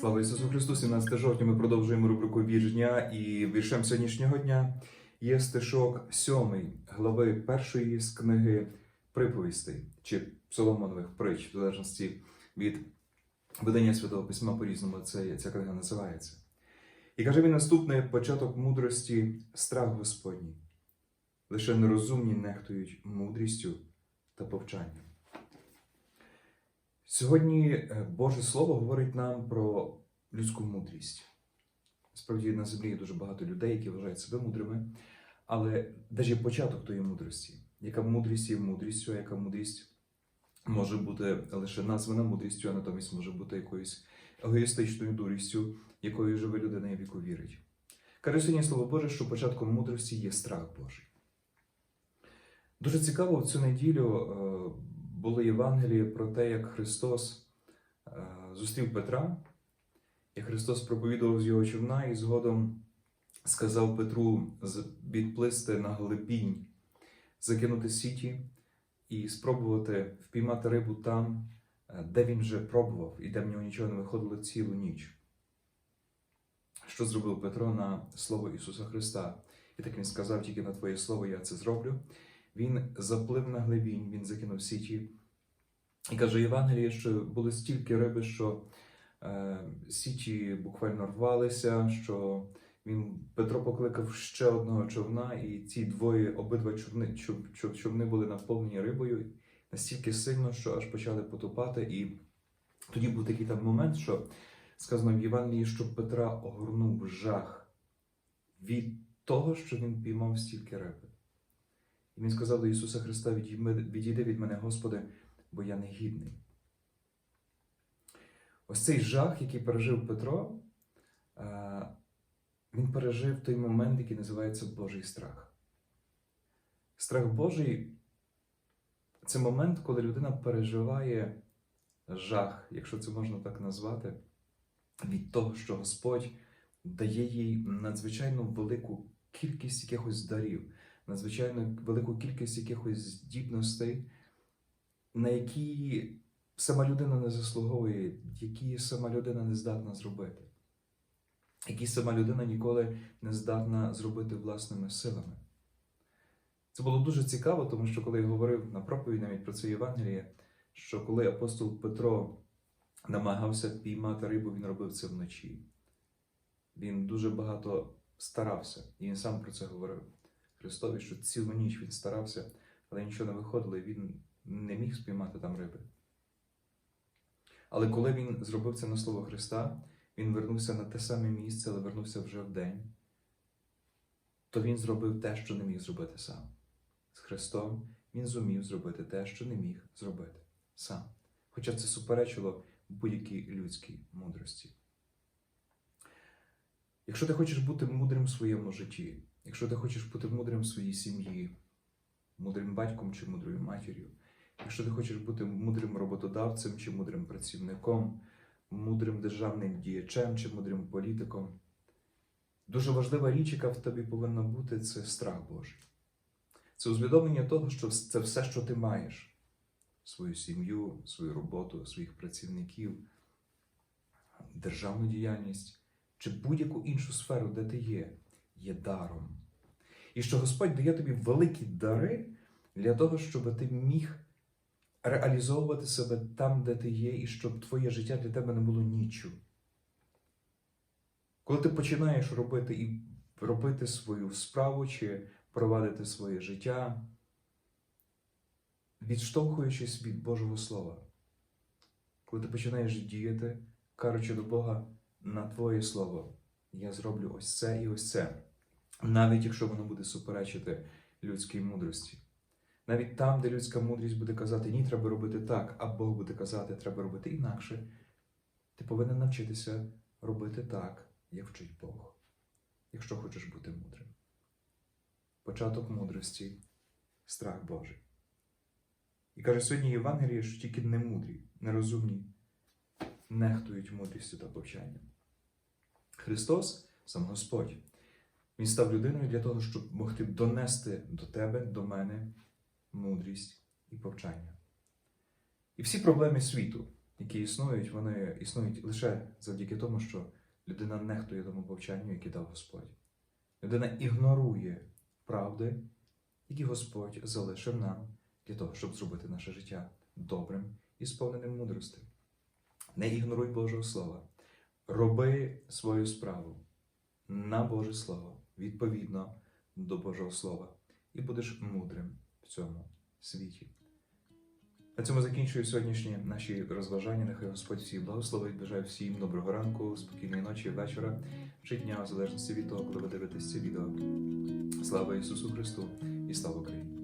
Слава Ісусу Христу! 17 жовтня ми продовжуємо рубрику «Вірш дня і віршем сьогоднішнього дня є стишок 7 глави першої з книги приповістей чи Соломонових притч, в залежності від видання Святого Письма по-різному ця книга називається. І каже він наступне початок мудрості страх Господній. Лише нерозумні нехтують мудрістю та повчанням. Сьогодні е, Боже Слово говорить нам про людську мудрість. Справді на землі є дуже багато людей, які вважають себе мудрими, але є початок тої мудрості? Яка мудрість є мудрістю, а яка мудрість може бути лише названа мудрістю, а натомість може бути якоюсь егоїстичною дурістю, якою живе людина і в яку вірить. Каже сьогодні Слово Боже, що початком мудрості є страх Божий. Дуже цікаво в цю неділю е, було Євангеліє про те, як Христос е, зустрів Петра, і Христос проповідував з його човна і згодом сказав Петру відплисти на глибінь, закинути сіті і спробувати впіймати рибу там, е, де він вже пробував, і де в нього нічого не виходило цілу ніч. Що зробив Петро на слово Ісуса Христа? І так він сказав: тільки на Твоє слово я це зроблю. Він заплив на глибінь, він закинув сіті. І каже Євангеліє, що було стільки риби, що е, сіті буквально рвалися, що він Петро покликав ще одного човна, і ці двоє обидва човни, чов- чов- човни були наповнені рибою настільки сильно, що аж почали потопати. І тоді був такий там момент, що сказано в Євангелії, що Петра огорнув жах від того, що він піймав стільки риби. І він сказав до Ісуса Христа: відійди від мене, Господи, бо я не гідний. Ось цей жах, який пережив Петро, е, він пережив той момент, який називається Божий страх. Страх Божий це момент, коли людина переживає жах, якщо це можна так назвати, від того, що Господь дає їй надзвичайно велику кількість якихось дарів, надзвичайно велику кількість якихось здібностей, на які сама людина не заслуговує, які сама людина не здатна зробити, які сама людина ніколи не здатна зробити власними силами. Це було дуже цікаво, тому що коли я говорив на проповідь навіть про це Євангеліє, що коли апостол Петро намагався піймати рибу, він робив це вночі. Він дуже багато старався, і він сам про це говорив Христові, що цілу ніч він старався, але нічого не виходило, і він не міг спіймати там риби. Але коли він зробив це на слово Христа, він вернувся на те саме місце, але вернувся вже в день, то він зробив те, що не міг зробити сам. З Христом він зумів зробити те, що не міг зробити сам. Хоча це суперечило будь-якій людській мудрості. Якщо ти хочеш бути мудрим в своєму житті, якщо ти хочеш бути мудрим в своїй сім'ї, мудрим батьком чи мудрою матір'ю, якщо ти хочеш бути мудрим роботодавцем чи мудрим працівником, мудрим державним діячем чи мудрим політиком, дуже важлива річ, яка в тобі повинна бути, це страх Божий. Це усвідомлення того, що це все, що ти маєш: свою сім'ю, свою роботу, своїх працівників, державну діяльність чи будь-яку іншу сферу, де ти є, є даром. І що Господь дає тобі великі дари для того, щоб ти міг реалізовувати себе там, де ти є, і щоб твоє життя для тебе не було ніччю. Коли ти починаєш робити і робити свою справу чи провадити своє життя, відштовхуючись від Божого Слова, коли ти починаєш діяти, кажучи до Бога на Твоє Слово, я зроблю ось це і ось це, навіть якщо воно буде суперечити людській мудрості. Навіть там, де людська мудрість буде казати, ні, треба робити так, а Бог буде казати, треба робити інакше, ти повинен навчитися робити так, як вчить Бог, якщо хочеш бути мудрим. Початок мудрості страх Божий. І каже сьогодні Євангеліє, що тільки немудрі, нерозумні нехтують мудрістю та повчанням. Христос, сам Господь, Він став людиною для того, щоб могти донести до тебе, до мене мудрість і повчання. І всі проблеми світу, які існують, вони існують лише завдяки тому, що людина нехтує тому повчанню, яке дав Господь. Людина ігнорує правди, які Господь залишив нам для того, щоб зробити наше життя добрим і сповненим мудрості. Не ігноруй Божого Слова. Роби свою справу на Боже Слово, відповідно до Божого Слова, і будеш мудрим в цьому світі. На цьому закінчую сьогоднішні наші розважання. Нехай Господь всіх благословить. Бажаю всім доброго ранку, спокійної ночі, вечора чи дня, в залежності від того, коли ви дивитесь це відео. Слава Ісусу Христу і слава Україні!